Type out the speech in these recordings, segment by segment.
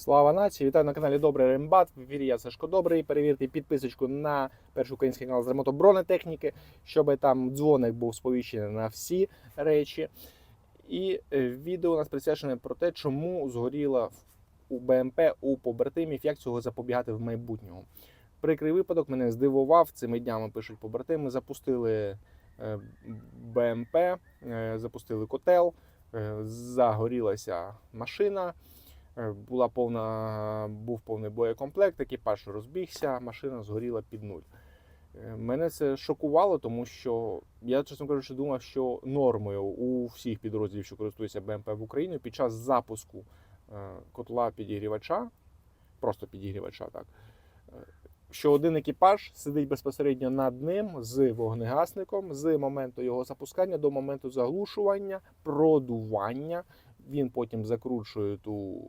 Слава нації! Вітаю на каналі Добрий Рембат. В ефірі я Сашко Добрий. Перевірте підписочку на перший український канал з ремонту-бронетехніки, щоб там дзвоник був сповіщений на всі речі. І е, відео у нас присвячене про те, чому згоріла у БМП у побратимів, як цього запобігати в майбутньому. Прикрий випадок мене здивував. Цими днями пишуть побратими. Запустили е, БМП, е, запустили котел, загорілася машина. Е, Була повна, був повний боєкомплект, екіпаж розбігся, машина згоріла під нуль. Е, Мене це шокувало, тому що я, чесно кажучи, думав, що нормою у всіх підрозділів, що користуються БМП в Україні, під час запуску е, котла підігрівача, просто підігрівача, так, що один екіпаж сидить безпосередньо над ним з вогнегасником з моменту його запускання до моменту заглушування, продування. Він потім закручує ту,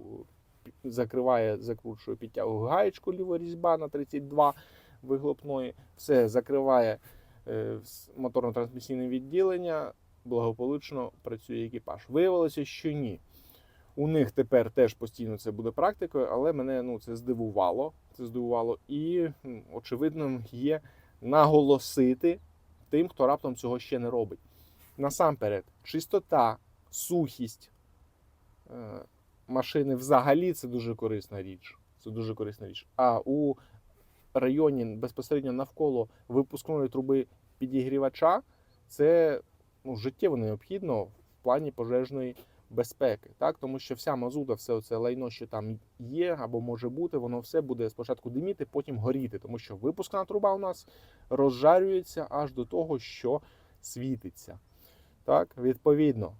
закриває, закручує, підтягує гаєчку ліворізьба на 32 вихлопної, все закриває е, моторно-трансмісійне відділення, благополучно працює екіпаж. Виявилося, що ні. У них тепер теж постійно це буде практикою, але мене ну, це здивувало. Це здивувало. І, очевидно, є наголосити тим, хто раптом цього ще не робить. Насамперед, чистота, сухість машини взагалі це дуже корисна річ. Це дуже корисна річ. А у районі безпосередньо навколо випускної труби підігрівача це ну, життєво необхідно в плані пожежної безпеки. Так? Тому що вся мазута, все це лайно, що там є або може бути, воно все буде спочатку диміти, потім горіти. Тому що випускна труба у нас розжарюється аж до того, що світиться. Так, відповідно,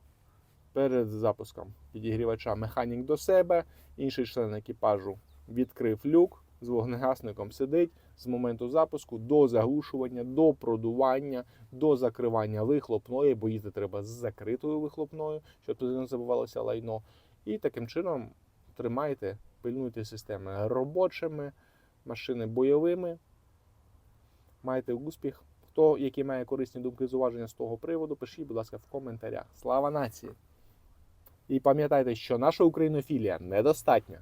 перед запуском підігрівача механік до себе, інший член екіпажу відкрив люк з вогнегасником сидить з моменту запуску до заглушування, до продування, до закривання вихлопної, бо їздити треба з закритою вихлопною, щоб туди не забувалося лайно. І таким чином тримайте, пильнуйте системи робочими, машини бойовими. Майте успіх. Хто які має корисні думки зуваження з того приводу, пишіть, будь ласка, в коментарях. Слава нації! І пам'ятайте, що наша українофілія недостатня.